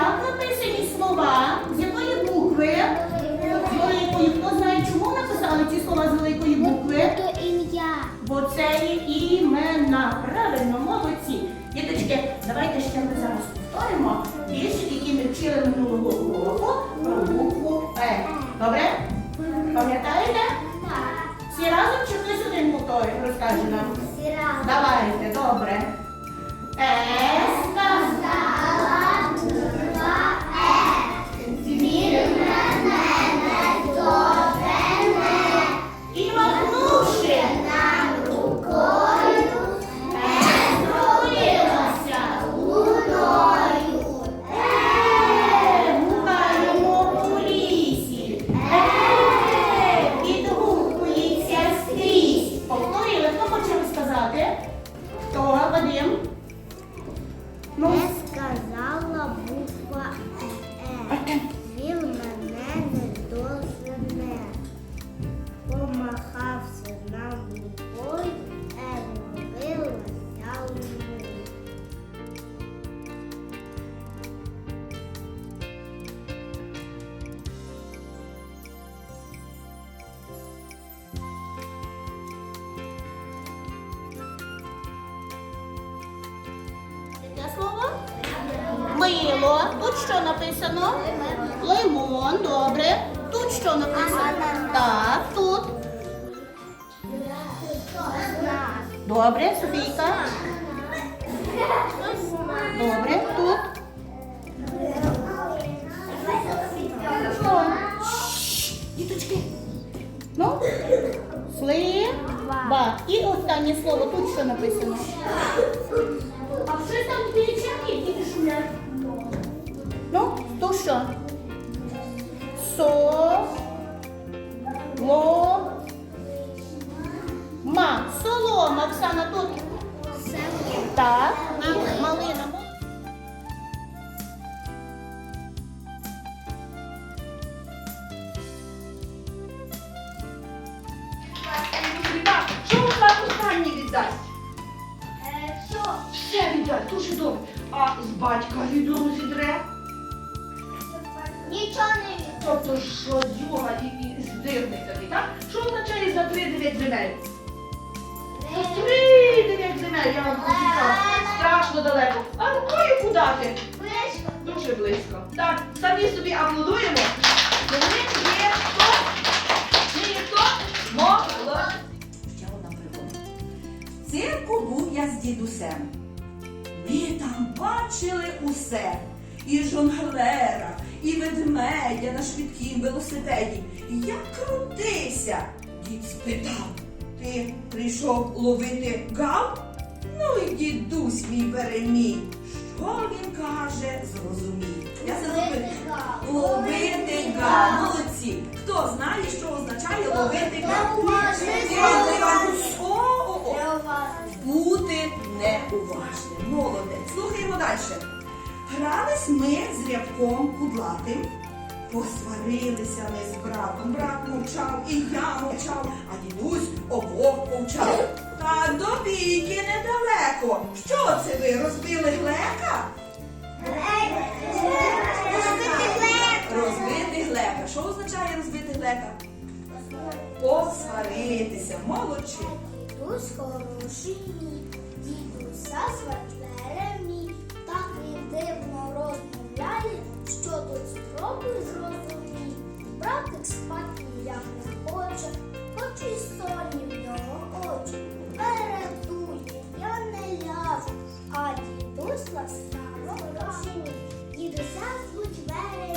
Як написані слова? З якої букви? Чому ці слова з великої букви? То ім'я. Бо це імена. Правильно, молодці. Діточки, давайте ще ми зараз повторимо віршик, який ми вчили минулого року про букву Е. Добре? Пам'ятаєте? Так. Всі разом чи хтось один повторить, розкаже нам? Всі разом. Давайте, добре. Е Мило. Тут що написано? Лимон, добре. Тут що написано? Так, тут. Добре, Софійка. Добре, тут. Що? Діточки. Ну, слива. І останнє слово. Тут що написано? А щось там чарки, діти шумлять. Що? Со. Ло. Ма. Солома, Оксана, тут. Так. Малина. Що вона останнє віддасть? Е, Що? Все віддасть, дуже добре. А з батька відомо зідре. Нічого не від. Тобто що дюга і, і здирний такий, так? Що означає за три дев'ять земель? За три дев'ять земель, я вам почитав. Страшно далеко. А рукою куди ти? Близько. Дуже близько. Так, самі собі аплодуємо. Бо є хто? Ми є хто? Молодці. Ще одна пригода. В цирку був я з дідусем. Ми там бачили усе. І жонглера, і ведмедя на швидкім велосипеді. Як крутися? Дід спитав. Ти прийшов ловити гав? Ну і дідусь мій переміг. Що він каже, зрозумів. Я зробив. Ловити гав. Молодці. Хто знає, що означає ловити гав? Бути неуважним. Молодець. Слухаємо далі. Грались ми з рябком кудлатим. Посварилися ми з братом. Брат мовчав, і я мовчав, а дідусь обох повчав. Та до бійки недалеко. Що це ви розбили глека? Розбити глека. Що означає розбити глека? Посваритися. Молодчик. Дідусь хороший дідуся звать зрозумій. Братик спати ніяк не хоче, хоч і сонні в нього очі. Передує, я не ляжу, а дідусь ласкаво хороший. Дідуся звуть Веремій,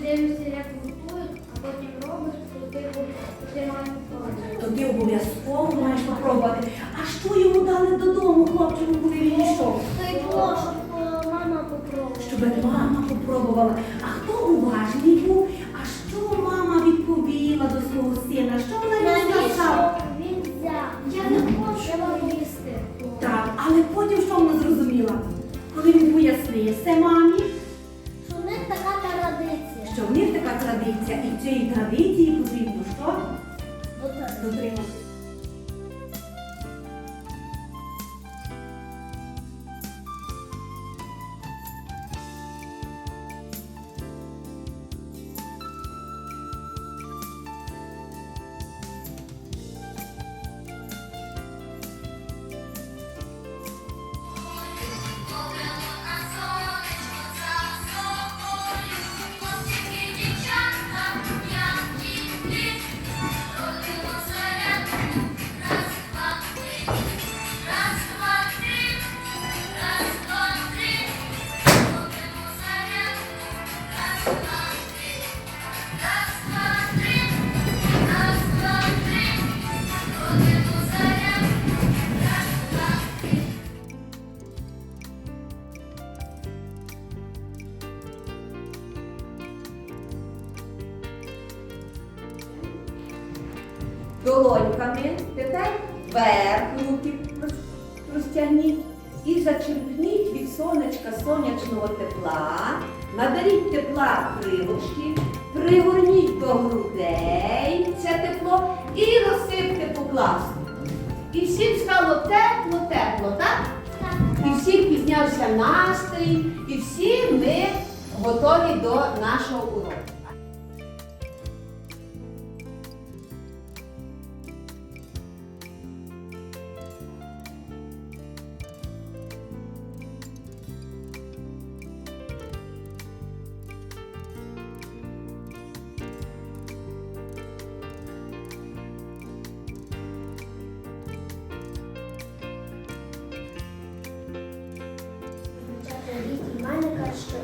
дивишся, як готують, а потім робиш, то ти, ти маєш пробувати. То ти обов'язково маєш попробувати. А що йому дали додому, хлопчику, коли він йшов? То й було, щоб е, мама попробувала. Щоб мама попробувала. А хто уважний був? А що мама відповіла до свого сина? Що вона йому сказала? Він взяв. Я не хочу їсти. Так, але потім що вона зрозуміла? Коли він пояснив все мамі, розтягніть і зачерпніть від сонечка сонячного тепла. Наберіть тепла крилочки, пригорніть до грудей це тепло і розсипте по класу. І всім стало тепло, тепло, так? І всім піднявся настрій, і всі ми готові до нашого уроку. Mr.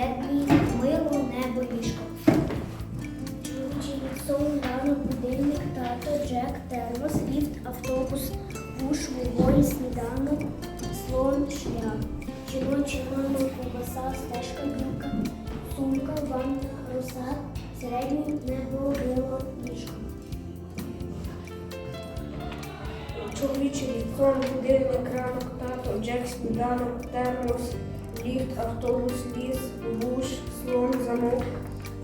середній, мило, небо, ліжко. Чоловічий рід, сон, ранок, будильник, тато, джек, термос, ліфт, автобус, пуш, вогонь, сніданок, слон, шлях. Жіночий мама, ковбаса, стежка, білка, сумка, ванна, роса, середній, небо, мило, ліжко. Чоловічий вікон, будильник, ранок, тато, джек, сніданок, термос, ліфт, автобус, ліс, буш, слон, замок,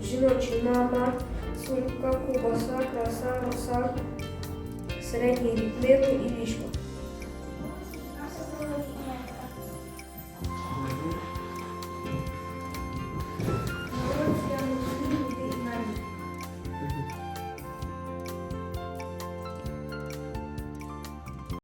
жіночий мама, сумка, кубаса, краса, роса, середній рік, і річка.